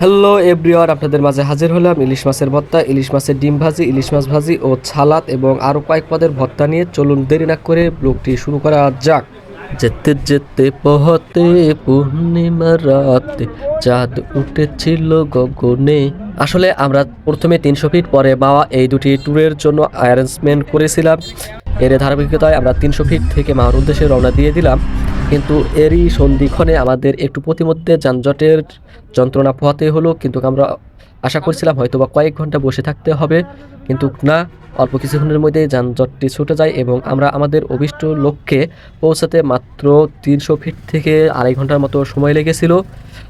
Hello everyone আপনাদের মাঝে হাজির হলাম ইলিশ মাছের ভর্তা ইলিশ মাছের ডিম ভাজি ইলিশ মাছ ভাজি ও ছালাত এবং আরও কয়েক পদের ভর্তা নিয়ে চলুন দেরি না করে ব্লগটি শুরু করা যাক। যেতে যেতে পহতে পূর্ণিমা রাতে চাঁদ উঠেছিল গগনে। আসলে আমরা প্রথমে তিনশো ফিট পরে বাওয়া এই দুটি ট্যুরের জন্য অ্যারেঞ্জমেন্ট করেছিলাম। এর ধারাবাহিকতায় আমরা তিনশো ফিট থেকে মাওয়ার উদ্দেশ্যে রওনা দিয়ে দিলাম। কিন্তু এরই সন্ধিক্ষণে আমাদের একটু প্রতিমধ্যে যানজটের যন্ত্রণা পোহাতে হলো, কিন্তু আমরা আশা করছিলাম হয়তো বা কয়েক ঘণ্টা বসে থাকতে হবে। কিন্তু না, অল্প কিছুক্ষণের মধ্যে যানজটটি ছুটে যায় এবং আমরা আমাদের অভিষ্ট লক্ষ্যে পৌঁছাতে মাত্র তিনশো ফিট থেকে আড়াই ঘণ্টার মতো সময় লেগেছিল।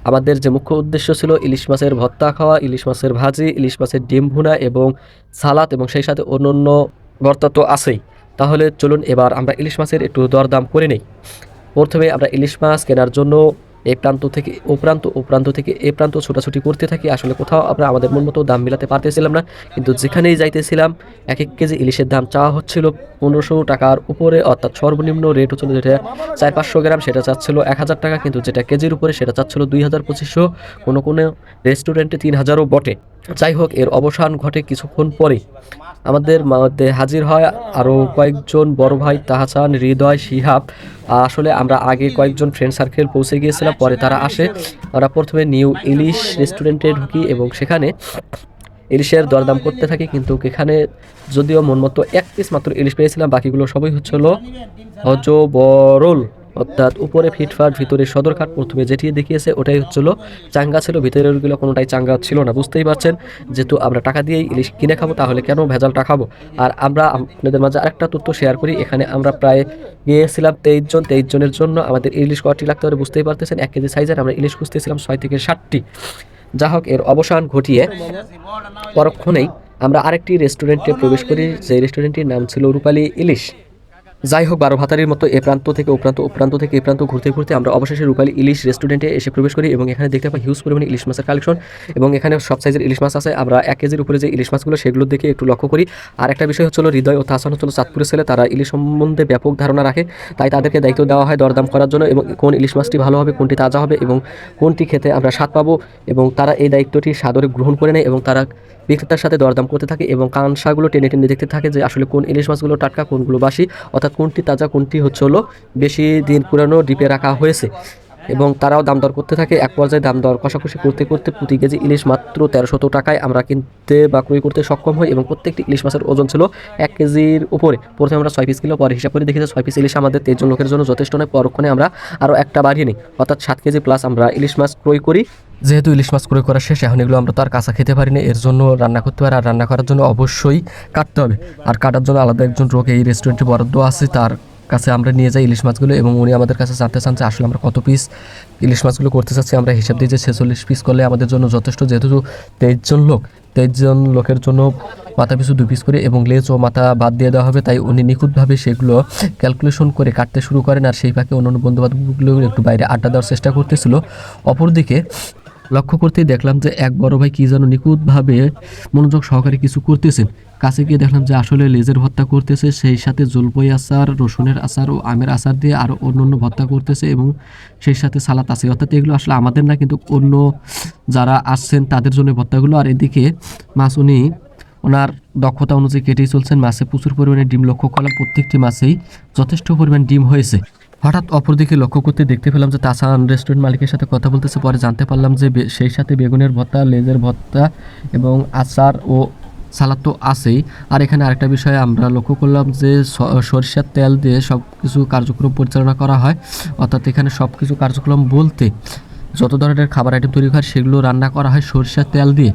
আমাদের যে মুখ্য উদ্দেশ্য ছিল ইলিশ মাছের ভর্তা খাওয়া, ইলিশ মাছের ভাজি, ইলিশ মাছের ডিম ভুনা এবং সালাদ এবং সেই সাথে অন্য অন্য ভর্তা তো আছেই। তাহলে চলুন এবার আমরা ইলিশ মাছের একটু দরদাম করে নেই। প্রথমে আমরা ইলিশ মাছ কেনার জন্য এই প্রান্ত থেকে ও প্রান্ত ও প্রান্ত থেকে এ প্রান্ত ছোটাছুটি করতে থাকি। আসলে কোথাও আমরা আমাদের মন মতো দাম মিলাতে পারতেছিলাম না, কিন্তু যেখানেই যাইতেছিলাম, এক এক কেজি ইলিশের দাম চাওয়া হচ্ছিল পনেরোশো টাকার উপরে, অর্থাৎ সর্বনিম্ন রেট হচ্ছিল যেটা চার পাঁচশো গ্রাম, সেটা চাচ্ছিল এক হাজার টাকা, কিন্তু যেটা কেজির উপরে, সেটা চাচ্ছিল দুই হাজার পঁচিশশো। কোনো কোনো রেস্টুরেন্টে তিন হাজারও বটে। যাই হোক এর অবসান ঘটে কিছুক্ষণ পরে আমাদের মধ্যে হাজির হয় আরও কয়েকজন বড় ভাই তাহাসান, হৃদয়, শিহাব। আসলে আমরা আগে কয়েকজন ফ্রেন্ড সার্কেল পৌঁছে গিয়েছিলাম, পরে তারা আসে। আমরা প্রথমে নিউ ইলিশ রেস্টুরেন্টে ঢুকি এবং সেখানে ইলিশের দরদাম করতে থাকি, কিন্তু এখানে যদিও মন মতো এক পিস মাত্র ইলিশ পেয়েছিলাম, বাকিগুলো সবই হচ্ছিল হজবরল। অর্থাৎ উপরে ফিটফাট, ভিতরে সদরঘাট প্রথমে যেটি দেখিয়েছে, ওটাই হচ্ছিল চাঙ্গা ছিল, ভিতরেরগুলো কোনোটাই চাঙ্গা ছিল না। বুঝতেই পারছেন? যেহেতু আমরা টাকা দিয়েই ইলিশ কিনে খাব, তাহলে কেন ভেজালটা খাব? আর আমরা আপনাদের মাঝে আরেকটা তথ্য শেয়ার করি, এখানে আমরা প্রায় গিয়েছিলাম তেইশ জন, তেইশ জনের জন্য আমাদের ইলিশ কটি লাগতে পারে বুঝতেই পারতেছেন? এক কেজি সাইজের আমরা ইলিশ খুঁজতেছিলাম ছয় থেকে ষাটটি যা হোক, এর অবসান ঘটিয়ে পরক্ষণেই আমরা আরেকটি রেস্টুরেন্টে প্রবেশ করি যে রেস্টুরেন্টটির নাম ছিল রূপালী ইলিশ। যাই হোক, বারো ভাতারির মতো এ প্রান্ত থেকে ও প্রান্ত ও প্রান্ত থেকে এ প্রান্ত ঘুরতে ঘুরতে আমরা অবশেষে রূপালী ইলিশ রেস্টুরেন্টে এসে প্রবেশ করি এবং এখানে দেখতে পাই হিউজ পরিমাণে ইলিশ মাছের কালেকশন এবং এখানে সব সাইজের ইলিশ মাছ আছে। আমরা এক কেজির উপরে যে ইলিশ মাছগুলো, সেগুলো দেখে একটু লক্ষ্য করি। আর একটা বিষয় হচ্ছিল হৃদয় ও তাসান হচ্ছিল চাঁদপুরের ছেলে, তারা ইলিশ সম্বন্ধে ব্যাপক ধারণা রাখে। তাই তাদেরকে দায়িত্ব দেওয়া হয় দরদাম করার জন্য এবং কোন ইলিশ মাছটি ভালো হবে, কোনটি তাজা হবে এবং কোনটি খেতে আমরা স্বাদ পাবো এবং তারা এই দায়িত্বটি সাদরে গ্রহণ করে নেয় এবং তারা বিক্রেতার সাথে দরদাম করতে থাকে এবং কাঁসাগুলো টেনে টেনে দেখতে থাকে যে আসলে কোন ইলিশ মাছগুলো টাটকা, কোনগুলো বাসি। অর্থাৎ কোনটি তাজা কোনটি হচ্ছে হলো বেশি দিন পুরানো ডিপে রাখা হয়েছে। এবং তারাও দাম দর করতে থাকে। এক পর্যায়ে দাম দর কষাকষি করতে করতে প্রতি কেজি ইলিশ মাত্র তেরোশত টাকায় আমরা কিনতে বা ক্রয় করতে সক্ষম হই এবং প্রত্যেকটি ইলিশ মাছের ওজন ছিল এক কেজির উপরে। প্রথমে আমরা ছয় পিস কিলো, পরে হিসাব করে দেখি যে ছয় পিস ইলিশ আমাদের তেজন লোকের জন্য যথেষ্ট নয়। পরক্ষণে আমরা আরও একটা বাড়িয়ে নিই। অর্থাৎ সাত কেজি প্লাস আমরা ইলিশ মাছ ক্রয় করি। যেহেতু ইলিশ মাছ ক্রয় করা শেষ, এখন এগুলো আমরা তো আর কাঁচা খেতে পারি না এর জন্য রান্না করতে পারি। আর রান্না করার জন্য অবশ্যই কাটতে হবে। আর কাটার জন্য আলাদা একজন লোক এই রেস্টুরেন্টে বরাদ্দ আছে। তার কাছে আমরা নিয়ে যাই ইলিশ মাছগুলো এবং উনি আমাদের কাছে জানতে চান যে আসলে আমরা কত পিস ইলিশ মাছগুলো করতে চাচ্ছি, আমরা হিসাব দিই যে ছেচল্লিশ পিস করলে আমাদের জন্য যথেষ্ট। যেহেতু তেইশ জন লোক, তেইশ জন লোকের জন্য মাথা পিছু দু পিস করে এবং লেজ ও মাথা বাদ দিয়ে দেওয়া হবে, তাই উনি নিখুঁতভাবে সেগুলো ক্যালকুলেশন করে কাটতে শুরু করেন আর সেই ফাঁকে অন্যান্য বন্ধুবান্ধবগুলো একটু বাইরে আড্ডা দেওয়ার চেষ্টা করতেছিল। অপরদিকে লক্ষ্য করতেই দেখলাম যে এক বড় ভাই কী যেন নিখুঁতভাবে মনোযোগ সহকারে কিছু করতেছেন। কাছে গিয়ে দেখলাম যে আসলে লেজের ভর্তা করতেছে, সেই সাথে জলপই আচার, রসুনের আচার ও আমের আচার দিয়ে আরও অন্য অন্য ভর্তা করতেছে এবং সেই সাথে সালাত আছে। অর্থাৎ এগুলো আসলে আমাদের না, কিন্তু অন্য যারা আসছেন তাদের জন্য ভর্তাগুলো আর এদিকে মাছ উনি, ওনার দক্ষতা অনুযায়ী কেটেই চলছেন মাছে প্রচুর পরিমাণে ডিম লক্ষ্য করলাম। প্রত্যেকটি মাছেই যথেষ্ট পরিমাণ ডিম হয়েছে। হঠাৎ অপরদিকে লক্ষ্য করতে দেখতে পেলাম যে তাসান রেস্টুরেন্ট মালিকের সাথে কথা বলতেছে। পরে জানতে পারলাম যে সেই সাথে বেগুনের ভর্তা লেজের ভর্তা এবং আচার ও সালাদ তো আছেই। আর এখানে আরেকটা বিষয় আমরা লক্ষ্য করলাম যে সরিষার তেল দিয়ে সব কিছু কার্যক্রম পরিচালনা করা হয়। অর্থাৎ এখানে সব কিছু কার্যক্রম বলতে যত ধরনের খাবার আইটেম তৈরি হয় সেগুলো রান্না করা হয় সরিষার তেল দিয়ে।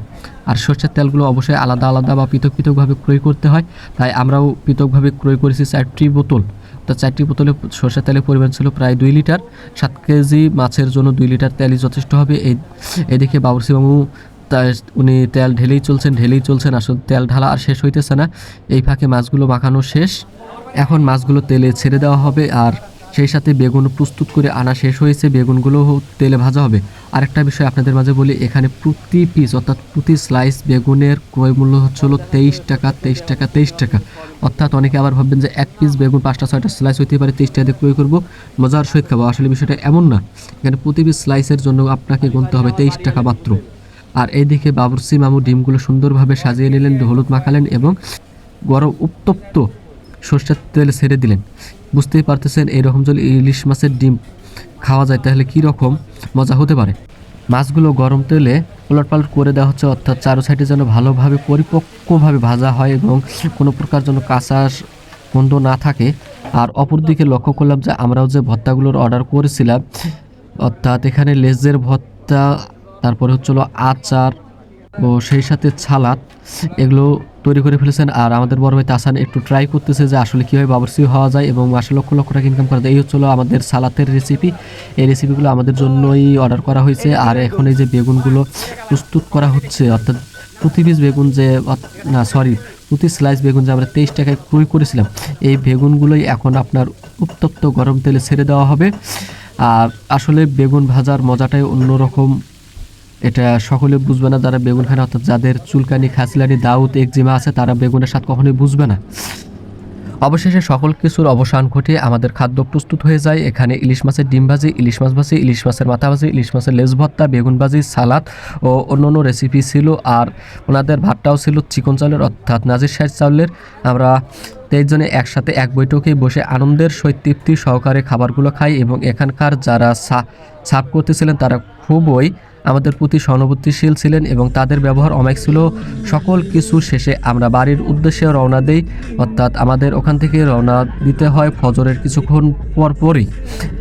আর সরিষার তেলগুলো অবশ্যই আলাদা আলাদা বা পৃথক পৃথকভাবে ক্রয় করতে হয়। তাই আমরাও পৃথকভাবে ক্রয় করেছি চারটি বোতল। তো চারটি বোতলে সরষের তেলের পরিমাণ ছিল প্রায় দুই লিটার। সাত কেজি মাছের জন্য দুই লিটার তেলই যথেষ্ট হবে। এই, এদিকে বাবুরসি উনি তেল ঢেলেই চলছেন ঢেলেই চলছেন, আসলে তেল ঢালা আর শেষ হইতেছে না। এই ফাঁকে মাছগুলো মাখানো শেষ। এখন মাছগুলো তেলে ছেড়ে দেওয়া হবে আর সেই সাথে বেগুন প্রস্তুত করে আনা শেষ হয়েছে। বেগুনগুলো তেলে ভাজা হবে। আরেকটা বিষয় আপনাদের মাঝে বলি, এখানে প্রতি পিস অর্থাৎ প্রতি স্লাইস বেগুনের ক্রয় মূল্য হচ্ছে হলো তেইশ টাকা তেইশ টাকা তেইশ টাকা। অর্থাৎ অনেকে আবার ভাববেন যে এক পিস বেগুন পাঁচটা, ছয়টা স্লাইস হইতে পারে, তেইশ টাকা দিয়ে ক্রয় করব। মজার সহিত খাব, আসলে বিষয়টা এমন না। এখানে প্রতি পিস স্লাইসের জন্য আপনাকে গুনতে হবে তেইশ টাকা মাত্র। আর এইদিকে বাবুরসি মামু ডিমগুলো সুন্দরভাবে সাজিয়ে নিলেন, হলুদ মাখালেন এবং গরম উত্তপ্ত সর্ষের তেল ছেড়ে দিলেন। বুঝতেই পারতেছেন এইরকম যদি ইলিশ মাছের ডিম খাওয়া যায়, তাহলে কী রকম মজা হতে পারে? মাছগুলো গরম তেলে পালট করে দেওয়া হচ্ছে, অর্থাৎ চারো সাইডে যেন ভালোভাবে পরিপক্কভাবে ভাজা হয় এবং কোনো প্রকার যেন কাঁচা গন্ধ না থাকে। আর অপরদিকে লক্ষ্য করলাম যে আমরাও যে ভত্তাগুলোর অর্ডার করেছিলাম, অর্থাৎ এখানে লেজের ভর্তা তারপরে হচ্ছিল আচার ও সেই সাথে ছালাদ। এগুলো তৈরি করে ফেলেছেন। আর আমাদের বড় ভাই তাসান একটু ট্রাই করতেছে যে আসলে কীভাবে বাবরসি হওয়া যায় এবং মাসে লক্ষ লক্ষ টাকা ইনকাম করা যায়। এই হচ্ছিল আমাদের সালাতের রেসিপি এই রেসিপিগুলো আমাদের জন্যই অর্ডার করা হয়েছে। আর এখন এই যে বেগুনগুলো প্রস্তুত করা হচ্ছে, অর্থাৎ প্রতি পিস বেগুন যে, না সরি প্রতি স্লাইস বেগুন যে আমরা তেইশ টাকায় ক্রয় করেছিলাম, এই বেগুনগুলোই এখন আপনার উত্তপ্ত গরম তেলে ছেড়ে দেওয়া হবে। আর আসলে বেগুন ভাজার মজাটাই অন্যরকম। এটা সকলে বুঝবে না যারা বেগুন খায় না, অর্থাৎ যাদের চুলকানি, খাসিলানি, দাউদ, একজিমা আছে, তারা বেগুনের স্বাদ কখনোই বুঝবে না। অবশেষে সকল কিছুর অবসান ঘটে আমাদের খাদ্য প্রস্তুত হয়ে যায়। এখানে ইলিশ মাছের ডিম ভাজি, ইলিশ মাছ ভাজি, ইলিশ মাছের মাথা ভাজি, ইলিশ মাছের লেজ ভর্তা, বেগুন ভাজি, সালাদ ও অন্যান্য রেসিপি ছিল। আর ওনাদের ভাতটাও ছিল চিকন চাউলের অর্থাৎ নাজির সাইজ চাউলের আমরা তেইশ জনে একসাথে এক বৈঠকে বসে আনন্দের সহিত তৃপ্তি সহকারে খাবারগুলো খাই এবং এখানকার যারা সাফ করতেছিলেন, তারা খুবই আমাদের প্রতি সহানুভূতিশীল ছিলেন এবং তাদের ব্যবহার অনেক ছিল। সকল কিছু শেষে আমরা বাড়ির উদ্দেশ্যে রওনা দেই। অর্থাৎ আমাদের ওখান থেকে রওনা দিতে হয় ফজরের কিছুক্ষণ পর পরই।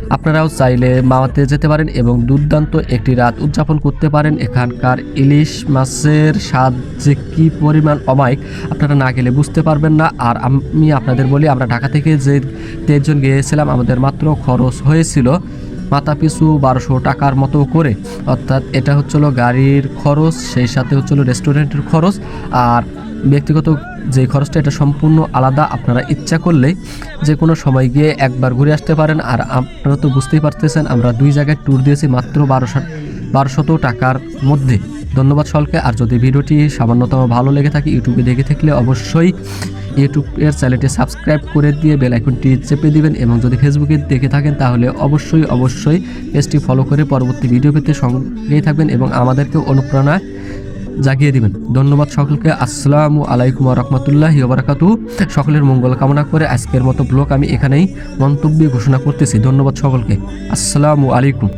আপনারাও চাইলে মামাতে যেতে পারেন এবং দুর্দান্ত একটি রাত উদযাপন করতে পারেন। এখানকার ইলিশ মাছের স্বাদ যে কী পরিমাণ অমায়িক, আপনারা না গেলে বুঝতে পারবেন না। আর আমি আপনাদের বলি, আমরা ঢাকা থেকে যে তেইশজন গিয়েছিলাম, আমাদের মাত্র খরচ হয়েছিল। মাথা পিছু বারোশো টাকার মতো করে। অর্থাৎ এটা হচ্ছিল গাড়ির খরচ, সেই সাথে হচ্ছিল রেস্টুরেন্টের খরচ। আর ব্যক্তিগত যে খরচটা, এটা সম্পূর্ণ আলাদা। আপনারা ইচ্ছা করলে যে কোনো সময় গিয়ে একবার ঘুরে আসতে পারেন। আর আপনারা তো বুঝতেই পারতেছেন, আমরা দুই জায়গায় ট্যুর দিয়েছি মাত্র বারোশো, বারোশত টাকার মধ্যে। ধন্যবাদ সকলকে। আর যদি ভিডিওটি সামান্যতম ভালো লেগে থাকে, ইউটিউবে দেখে থাকলে অবশ্যই ইউটিউবের চ্যানেলটি সাবস্ক্রাইব করে দিয়ে বেল আইকনটি চেপে দিবেন এবং যদি ফেসবুকে দেখে থাকেন, তাহলে অবশ্যই অবশ্যই পেজটি ফলো করে পরবর্তী ভিডিও পেতে সঙ্গেই থাকবেন এবং আমাদেরকে অনুপ্রেরণা জাগিয়ে দিবেন। ধন্যবাদ সকলকে। আসসালামু আলাইকুম রহমতুল্লাহ বারাকাতু সকলের মঙ্গল কামনা করে আজকের মতো ব্লগ আমি এখানেই মন্তব্য ঘোষণা করতেছি। ধন্যবাদ সকলকে। আসসালামু আলাইকুম।